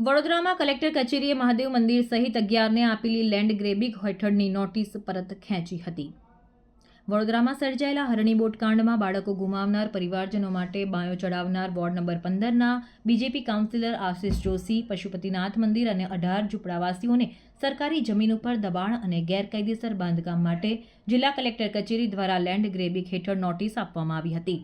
વડોદરામાં કલેક્ટર કચેરીએ મહાદેવ મંદિર સહિત અગિયારને આપેલી લેન્ડ ગ્રેબિંગ હેઠળની નોટિસ પરત ખેંચી હતી. વડોદરામાં સર્જાયેલા હરણી બોટકાંડમાં બાળકો ગુમાવનાર પરિવારજનો માટે બાયો ચડાવનાર વોર્ડ નંબર પંદરના બીજેપી કાઉન્સિલર આશિષ જોશી, પશુપતિનાથ મંદિર અને અઢાર ઝૂંપડાવાસીઓને સરકારી જમીન ઉપર દબાણ અને ગેરકાયદેસર બાંધકામ માટે જિલ્લા કલેક્ટર કચેરી દ્વારા લેન્ડ ગ્રેબિંગ હેઠળ નોટિસ આપવામાં આવી હતી.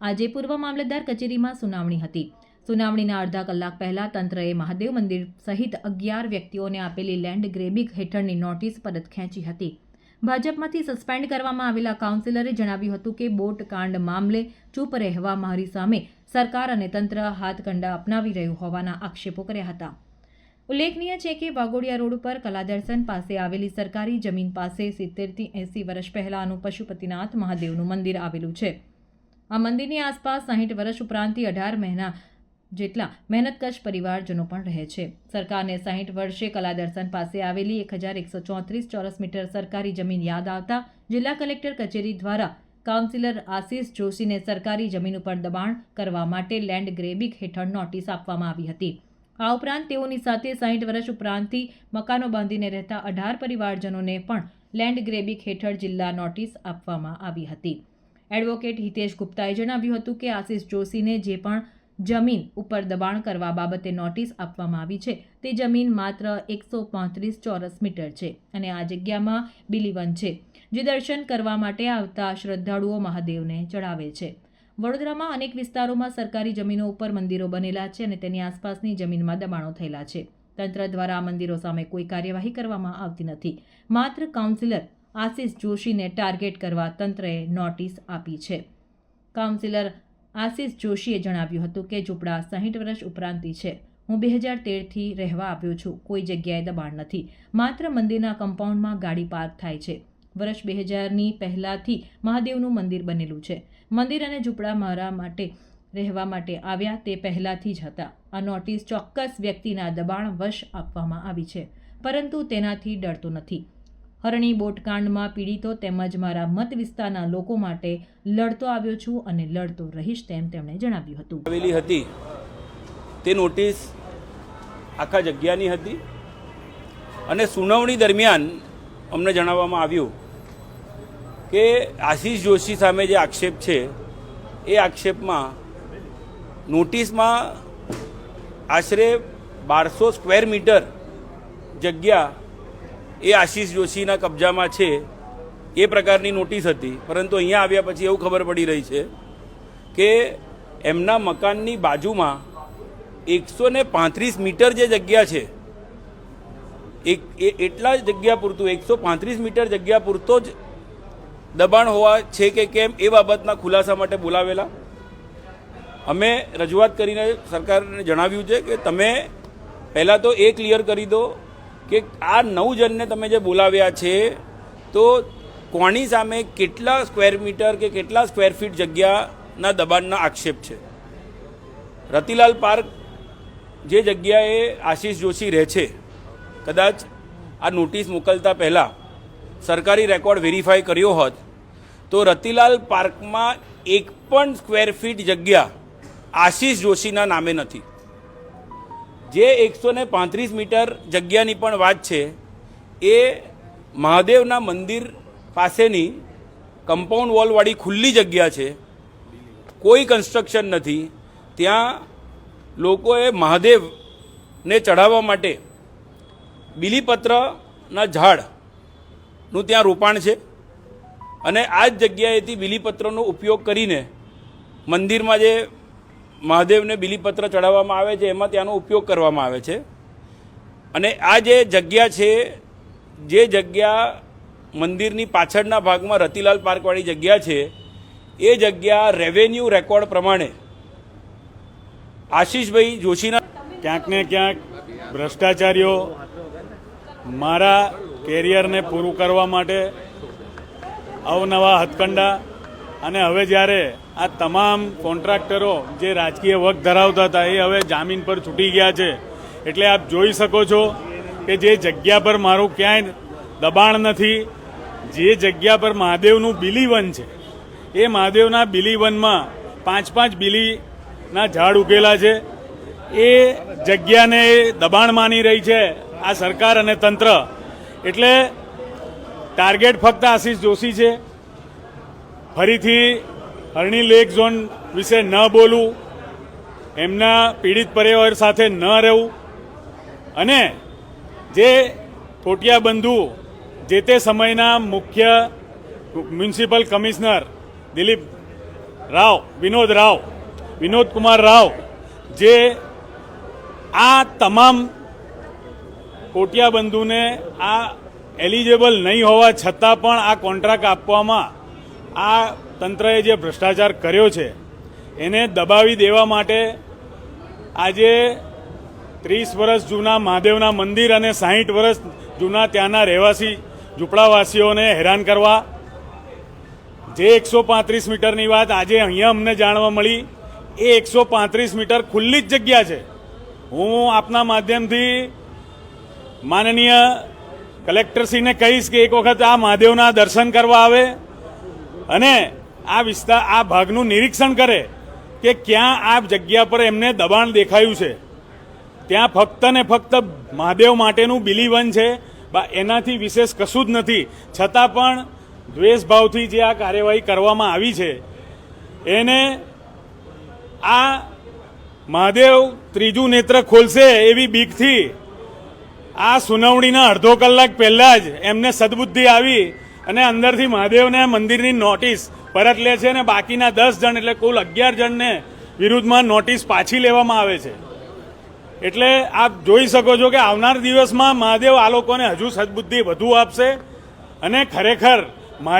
આજે પૂર્વ મામલતદાર કચેરીમાં સુનાવણી હતી. સુનાવણીના અડધા કલાક પહેલા તંત્રએ મહાદેવ મંદિર સહિત અગિયાર વ્યક્તિઓને આપેલી લેન્ડ ગ્રેબિંગ હેઠળની નોટિસ પરત ખેંચી હતી. ભાજપમાંથી સસ્પેન્ડ કરવામાં આવેલા કાઉન્સિલરે જણાવ્યું હતું કે બોટ કાંડ મામલે ચૂપ રહેવા મારી સામે સરકાર અને તંત્ર હાથકંડા અપનાવી રહ્યું હોવાના આક્ષેપો કર્યા હતા. ઉલ્લેખનીય છે કે વાઘોડિયા રોડ ઉપર કલાદર્શન પાસે આવેલી સરકારી જમીન પાસે સિત્તેરથી એંસી વર્ષ પહેલાંનું પશુપતિનાથ મહાદેવનું મંદિર આવેલું છે. આ મંદિરની આસપાસ સાહીઠ વર્ષ ઉપરાંતથી અઢાર મહિના જેટલા મહેનતકશ પરિવારજનો પણ રહે છે. સરકારને સાહીઠ વર્ષે કલાદર્શન પાસે આવેલી એક હજાર એકસો ચોત્રીસ ચોરસ મીટર સરકારી જમીન યાદ આવતા જિલ્લા કલેક્ટર કચેરી દ્વારા કાઉન્સિલર આશિષ જોશીને સરકારી જમીન ઉપર દબાણ કરવા માટે લેન્ડ ગ્રેબિક હેઠળ નોટિસ આપવામાં આવી હતી. આ ઉપરાંત તેઓની સાથે સાહીઠ વર્ષ ઉપરાંતથી મકાનો બાંધીને રહેતા અઢાર પરિવારજનોને પણ લેન્ડ ગ્રેબિક હેઠળ જિલ્લા નોટિસ આપવામાં આવી હતી. એડવોકેટ હિતેશ ગુપ્તાએ જણાવ્યું હતું કે આશિષ જોશીને જે પણ જમીન ઉપર દબાણ કરવા બાબતે નોટિસ આપવામાં આવી છે. તે જમીન માત્ર એકસો પાંત્રીસ ચોરસ મીટર છે અને આ જગ્યામાં બિલીવન છે, જે દર્શન કરવા માટે આવતા શ્રદ્ધાળુઓ મહાદેવને ચડાવે છે. વડોદરામાં અનેક વિસ્તારોમાં સરકારી જમીનો ઉપર મંદિરો બનેલા છે અને તેની આસપાસની જમીનમાં દબાણો થયેલા છે. તંત્ર દ્વારા આ મંદિરો સામે કોઈ કાર્યવાહી કરવામાં આવતી નથી. માત્ર કાઉન્સિલર આશિષ જોશીને ટાર્ગેટ કરવા તંત્રએ નોટિસ આપી છે. કાઉન્સિલર આશિષ જોશીએ જણાવ્યું હતું કે ઝૂંપડા સાહીઠ વર્ષ ઉપરાંતથી છે. હું બે હજાર તેરથી રહેવા આવ્યો છું. કોઈ જગ્યાએ દબાણ નથી. માત્ર મંદિરના કમ્પાઉન્ડમાં ગાડી પાર્ક થાય છે. વર્ષ બે હજારની પહેલાંથી મહાદેવનું મંદિર બનેલું છે. મંદિર અને ઝૂંપડા મારા માટે રહેવા માટે આવ્યા તે પહેલાંથી જ હતા. આ નોટિસ ચોક્કસ વ્યક્તિના દબાણ વશ આપવામાં આવી છે. પરંતુ તેનાથી ડરતો નથી. હરણી બોટકાંડમાં પીડિતો તેમજ મારા મત વિસ્તારના લોકો માટે લડતો આવ્યો છું અને લડતો રહીશ તેમ તેમણે જણાવ્યું હતું. આવેલી હતી. તે નોટિસ આખા જગ્યાની હતી અને સુનાવણી દરમિયાન અમને જણાવવામાં આવ્યું કે આશીષ જોશી સામે જે આક્ષેપ છે, એ આક્ષેપમાં નોટિસમાં આશરે બારસો સ્ક્વેર મીટર જગ્યા એ આશીષ જોશીના કબજામાં છે. એ પ્રકારની નોટિસ હતી. પરંતુ અહીંયા આવ્યા પછી એવું ખબર પડી રહી છે કે એમના મકાનની બાજુમાં એકસો ને પાંત્રીસ મીટર જે જગ્યા છે, એક, એ એટલા જગ્યા પૂરતું, એકસો પાંત્રીસ મીટર જગ્યા પૂરતો જ દબાણ હોવા છે કે કેમ એ બાબતના ખુલાસા માટે બોલાવેલા. અમે રજૂઆત કરીને સરકારને જણાવ્યું છે કે તમે પહેલાં તો એ ક્લિયર કરી દો કે આ નવ જણને તમે જે બોલાવ્યા છે, તો કોની સામે કેટલા સ્ક્વેર મીટર કે કેટલા સ્ક્વેર ફીટ જગ્યાના દબાણના આક્ષેપ છે? રતિલાલ પાર્ક જે જગ્યાએ આશીષ જોશી રહે છે, કદાચ આ નોટિસ મોકલતા પહેલાં સરકારી રેકોર્ડ વેરીફાઈ કર્યો હોત, તો રતિલાલ પાર્કમાં એક પણ સ્ક્વેર ફીટ જગ્યા આશીષ જોશીના નામે નથી. જે એકસો ને પાંત્રીસ મીટર જગ્યાની પણ વાત છે, એ મહાદેવના મંદિર પાસેની કમ્પાઉન્ડ વોલવાળી ખુલ્લી જગ્યા છે. કોઈ કન્સ્ટ્રક્શન નથી. ત્યાં લોકોએ મહાદેવને ચઢાવવા માટે બિલીપત્રના ઝાડનું ત્યાં રોપાણ છે અને આ જ જગ્યાએથી બિલીપત્રનો ઉપયોગ કરીને મંદિરમાં જે મહાદેવને બિલીપત્ર ચડાવવામાં આવે છે, એમાં ત્યાંનો ઉપયોગ કરવામાં આવે છે. અને આ જે જગ્યા છે, જે જગ્યા મંદિરની પાછળના ભાગમાં રતિલાલ પાર્કવાળી જગ્યા છે, એ જગ્યા રેવન્યુ રેકોર્ડ પ્રમાણે આશીષભાઈ જોશીના ક્યાંક ને ક્યાંક ભ્રષ્ટાચારીઓ મારા કેરિયરને પૂરું કરવા માટે અવનવા હથકંડા અને હવે જ્યારે આ તમામ કોન્ટ્રાક્ટરો જે રાજકીય વક ધરાવતા હતા, એ હવે જામીન પર છૂટી ગયા છે. એટલે આપ જોઈ શકો છો કે જે જગ્યા પર મારું ક્યાંય દબાણ નથી, જે જગ્યા પર મહાદેવનું બિલીવન છે, એ મહાદેવના બિલીવનમાં પાંચ પાંચ બિલીના ઝાડ ઉગેલા છે. એ જગ્યાને દબાણ માની રહી છે આ સરકાર અને તંત્ર. એટલે ટાર્ગેટ ફક્ત આશીષ જોશી છે. ફરીથી હરણી લેક ઝોન વિશે ન બોલવું, એમના પીડિત પરિવાર સાથે ન રહેવું, અને જે બંધુ જે તે સમયના મુખ્ય મ્યુનિસિપલ કમિશનર દિલીપ રાવ, વિનોદ રાવ, વિનોદ કુમાર રાવ, જે આ તમામ કોટિયા બંધુને આ એલિજેબલ નહીં હોવા છતાં પણ આ કોન્ટ્રાક્ટ આપવામાં આ તંત્રએ જે ભ્રષ્ટાચાર કર્યો છે, એને દબાવી દેવા માટે આજે ત્રીસ વર્ષ જૂના મહાદેવના મંદિર અને સાહીઠ વર્ષ જૂના ત્યાંના રહેવાસી ઝૂંપડાવાસીઓને હેરાન કરવા. જે એકસો પાંત્રીસ મીટરની વાત આજે અહીંયા અમને જાણવા મળી, એ એકસો પાંત્રીસ મીટર ખુલ્લી જ જગ્યા છે. હું આપના માધ્યમથી માનનીય કલેક્ટરશ્રીને કહીશ કે એક વખત આ મહાદેવના દર્શન કરવા આવે અને આ વિસ્તાર આ ભાગનું નિરીક્ષણ કરે કે ક્યાં આ જગ્યા પર એમને દબાણ દેખાયું છે. ત્યાં ફક્ત ને ફક્ત મહાદેવ માટેનું બિલીવન છે. એનાથી વિશેષ કશું જ નથી. છતાં પણ દ્વેષભાવથી જે આ કાર્યવાહી કરવામાં આવી છે, એને આ મહાદેવ ત્રીજું નેત્ર ખોલશે એવી બીકથી આ સુનાવણીના અડધો કલાક પહેલાં જ એમને સદબુદ્ધિ આવી અને અંદરથી મહાદેવને મંદિરની નોટિસ પરત લે છે અને બાકીના દસ જણ, એટલે કુલ અગિયાર જણને વિરુદ્ધમાં નોટિસ પાછી લેવામાં આવે છે. એટલે આપ જોઈ શકો છો કે આવનાર દિવસમાં મહાદેવ આ લોકોને હજુ સદબુદ્ધિ વધુ આપશે અને ખરેખર